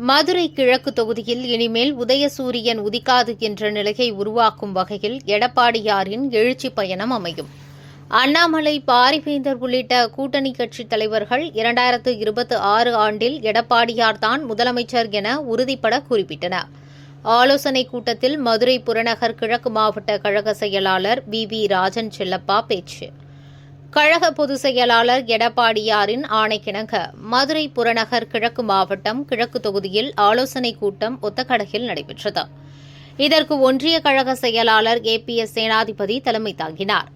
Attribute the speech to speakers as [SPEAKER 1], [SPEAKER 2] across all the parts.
[SPEAKER 1] மதுரை கிழக்கு தொகுதியில் இனிமேல் உதயசூரியன் உதிக்காது என்ற நிலையை உருவாக்கும் வகையில் எடப்பாடியாரின் எழுச்சி பயணம் அமையும். அண்ணாமலை பாரிவேந்தர் உள்ளிட்ட கூட்டணி கட்சித் தலைவர்கள் இரண்டாயிரத்து இருபத்தி ஆறு ஆண்டில் எடப்பாடியார் தான் முதலமைச்சர் என உறுதிப்பட குறிப்பிட்டனர். ஆலோசனைக் கூட்டத்தில் மதுரை புறநகர் கிழக்கு மாவட்ட கழக செயலாளர் வி வி ராஜன் செல்லப்பா பேச்சு. கழக பொதுச் செயலாளர் எடப்பாடியாரின் ஆணைக்கிணங்க மதுரை புறநகர் கிழக்கு மாவட்டம் கிழக்கு தொகுதியில் ஆலோசனைக் கூட்டம் ஒத்தக்கடகில் நடைபெற்றது. இதற்கு ஒன்றிய கழக செயலாளர் ஏ. பி. எஸ். சேனாதிபதி தலைமை தாங்கினார்.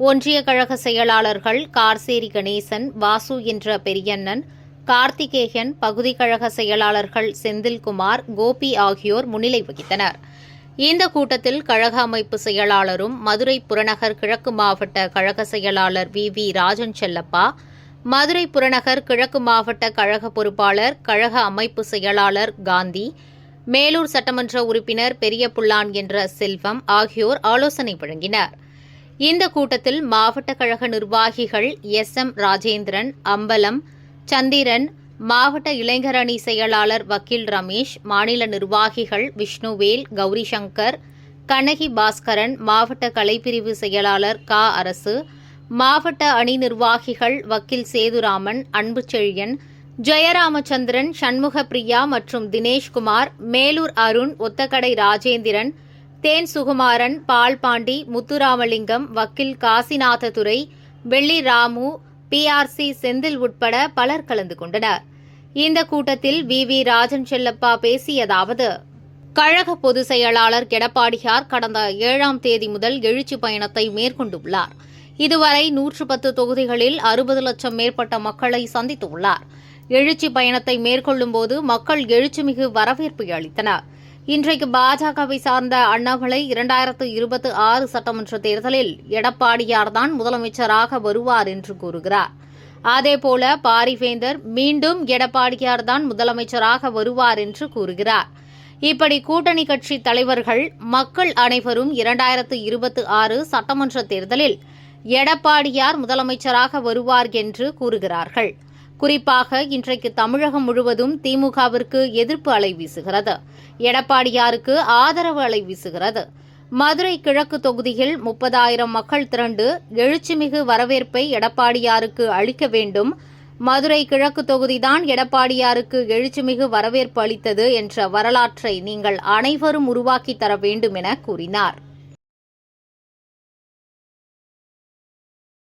[SPEAKER 1] ஒன்றிய கழக செயலாளர்கள் கார்சேரி கணேசன் வாசு என்ற பெரியண்ணன் கார்த்திகேயன் பகுதி கழக செயலாளர்கள் செந்தில்குமார் கோபி ஆகியோர் முன்னிலை வகித்தனர். இந்த கூட்டத்தில் கழக அமைப்பு செயலாளரும் மதுரை புறநகர் கிழக்கு மாவட்ட கழக செயலாளர் வி. வி. ராஜன் செல்லப்பா மதுரை புறநகர் கிழக்கு மாவட்ட கழக பொறுப்பாளர் கழக அமைப்பு செயலாளர் காந்தி மேலூர் சட்டமன்ற உறுப்பினர் பெரியபுல்லான் என்ற செல்வம் ஆகியோர் ஆலோசனை வழங்கினர். இந்த கூட்டத்தில் மாவட்ட கழக நிர்வாகிகள் எஸ். எம். ராஜேந்திரன் அம்பலம் சந்திரன் மாவட்ட இளைஞர் அணி செயலாளர் வக்கீல் ரமேஷ் மாநில நிர்வாகிகள் விஷ்ணுவேல் கௌரி சங்கர் கண்ணகி பாஸ்கரன் மாவட்ட கலைப்பிரிவு செயலாளர் க. அரசு மாவட்ட அணி நிர்வாகிகள் வக்கீல் சேதுராமன் அன்புச்செழியன் ஜெயராமச்சந்திரன் சண்முகப்பிரியா மற்றும் தினேஷ்குமார் மேலூர் அருண் ஒத்தக்கடை ராஜேந்திரன் தேன் சுகுமாரன் பால்பாண்டி முத்துராமலிங்கம் வக்கீல் காசிநாததுரை வெள்ளி ராமு பிஆர்சி செந்தில் உட்பட பலர் கலந்து கொண்டனர். இந்த கூட்டத்தில் வி. வி. ராஜன் செல்லப்பா பேசியதாவது கழக பொதுச் செயலாளர் எடப்பாடியார் கடந்த ஏழாம் தேதி முதல் எழுச்சி பயணத்தை மேற்கொண்டுள்ளார். இதுவரை நூற்று பத்து தொகுதிகளில் அறுபது லட்சம் மேற்பட்ட மக்களை சந்தித்துள்ளார். எழுச்சி பயணத்தை மேற்கொள்ளும்போது மக்கள் எழுச்சிமிகு வரவேற்பு அளித்தனர். இன்றைக்கு பாஜகவை சார்ந்த அண்ணாமலை இரண்டாயிரத்து இருபத்தி ஆறு சட்டமன்ற தேர்தலில் எடப்பாடியார்தான் முதலமைச்சராக வருவார் என்று கூறுகிறார். அதேபோல பாரிவேந்தர் மீண்டும் எடப்பாடியார்தான் முதலமைச்சராக வருவார் என்று கூறுகிறார். இப்படி கூட்டணி கட்சி தலைவர்கள் மக்கள் அனைவரும் இரண்டாயிரத்து இருபத்தி ஆறு சட்டமன்ற தேர்தலில் எடப்பாடியார் முதலமைச்சராக வருவார் என்று கூறுகிறார்கள். குறிப்பாக இன்றைக்கு தமிழகம் முழுவதும் திமுகவிற்கு எதிர்ப்பு அலை வீசுகிறது. எடப்பாடியாருக்கு ஆதரவு அலை வீசுகிறது. மதுரை கிழக்கு தொகுதியில் முப்பதாயிரம் மக்கள் திரண்டு எழுச்சிமிகு வரவேற்பை எடப்பாடியாருக்கு அளிக்க வேண்டும். மதுரை கிழக்கு தொகுதிதான் எடப்பாடியாருக்கு எழுச்சிமிகு வரவேற்பு அளித்தது என்ற வரலாற்றை நீங்கள் அனைவரும் உருவாக்கித் தர வேண்டும் என கூறினார்.